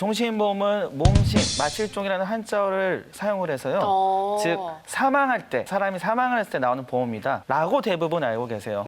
종신보험은 몸신, 마칠종이라는 한자어를 사용을 해서요. 어. 즉 사망할 때 사람이 사망을 했을 때 나오는 보험이다 라고 대부분 알고 계세요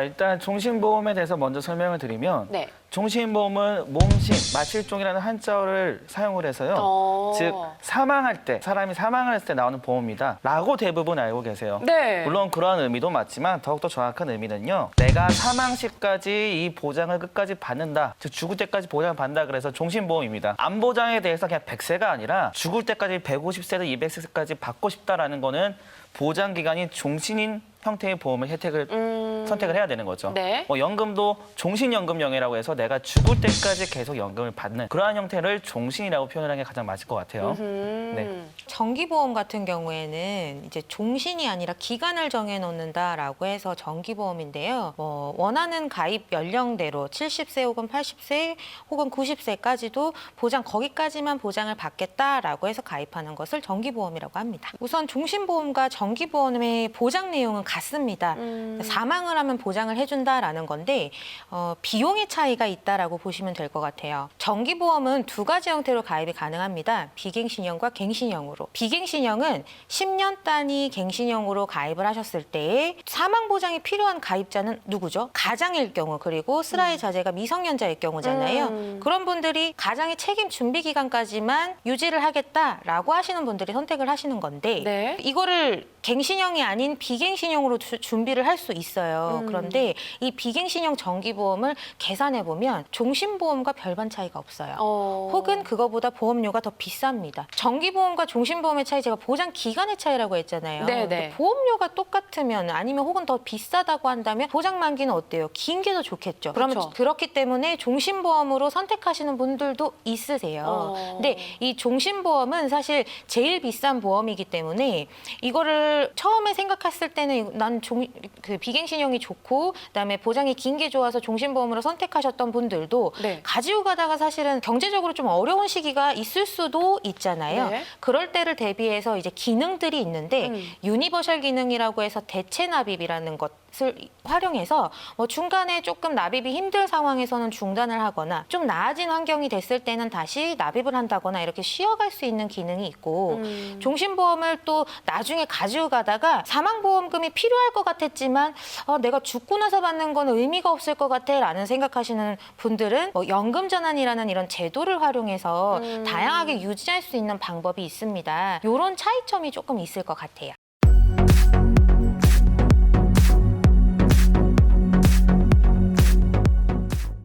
아, 일단 종신보험에 대해서 먼저 설명을 드리면 네. 종신보험은 몸신, 마칠종이라는 한자어를 사용을 해서요 어. 즉 사망할 때 사람이 사망을 했을 때 나오는 보험이다 라고 대부분 알고 계세요 네. 물론 그러한 의미도 맞지만 더욱더 정확한 의미는요. 내가 사망 시까지 이 보장을 끝까지 받는다. 즉 죽을 때까지 보장을 받는다. 그래서 종신보험입니다. 암 보장에 대해서 그냥 100세가 아니라 죽을 때까지 150세든 200세까지 받고 싶다라는 거는 보장 기간이 종신인 형태의 보험을 혜택을 음. 선택을 해야 되는 거죠. 네. 뭐 연금도 종신연금령이라고 해서 내가 죽을 때까지 계속 연금을 받는 그러한 형태를 종신이라고 표현하는 게 가장 맞을 것 같아요. 음. 네. 정기보험 같은 경우에는 이제 종신이 아니라 기간을 정해놓는다라고 해서 정기보험인데요. 뭐 원하는 가입 연령대로 70세 혹은 80세 혹은 90세까지도 보장 거기까지만 보장을 받겠다라고 해서 가입하는 것을 정기보험이라고 합니다. 우선 종신보험과 정기보험의 보장 내용은 같습니다. 음. 사망을 하면 보장을 해준다라는 건데 어, 비용의 차이가 있다라고 보시면 될 것 같아요. 정기보험은 두 가지 형태로 가입이 가능합니다. 비갱신형과 갱신형으로. 비갱신형은 10년 단위 갱신형으로 가입을 하셨을 때 사망 보장이 필요한 가입자는 누구죠? 가장일 경우 그리고 슬라의 자제가 미성년자일 경우잖아요. 음. 그런 분들이 가장의 책임 준비 기간까지만 유지를 하겠다라고 하시는 분들이 선택을 하시는 건데 네. 이거를 갱신형이 아닌 비갱신형으로 주- 준비를 할 수 있어요. 음. 그런데 이 비갱신형 정기보험을 계산해 보면 종신보험과 별반 차이가 없어요. 어. 혹은 그거보다 보험료가 더 비쌉니다. 정기보험과 종신보험의 차이 제가 보장 기간의 차이라고 했잖아요. 네네. 근데 보험료가 똑같으면 아니면 혹은 더 비싸다고 한다면 보장 만기는 어때요? 긴 게 더 좋겠죠. 그러면 그쵸. 그렇기 때문에 종신보험으로 선택하시는 분들도 있으세요. 어. 근데 이 종신보험은 사실 제일 비싼 보험이기 때문에 이거를 처음에 생각했을 때는 난 종, 그 비갱신형 이 좋고 그다음에 보장이 긴 게 좋아서 종신보험으로 선택하셨던 분들도 네. 가지고 가다가 사실은 경제적으로 좀 어려운 시기가 있을 수도 있잖아요. 네. 그럴 때를 대비해서 이제 기능들이 있는데 음. 유니버셜 기능이라고 해서 대체 납입이라는 것 을 활용해서 뭐 중간에 조금 납입이 힘들 상황에서는 중단을 하거나 좀 나아진 환경이 됐을 때는 다시 납입을 한다거나 이렇게 쉬어갈 수 있는 기능이 있고 음. 종신보험을 또 나중에 가지고 가다가 사망보험금이 필요할 것 같았지만 어, 내가 죽고 나서 받는 건 의미가 없을 것 같아라는 생각하시는 분들은 뭐 연금 전환이라는 이런 제도를 활용해서 음. 다양하게 유지할 수 있는 방법이 있습니다. 이런 차이점이 조금 있을 것 같아요.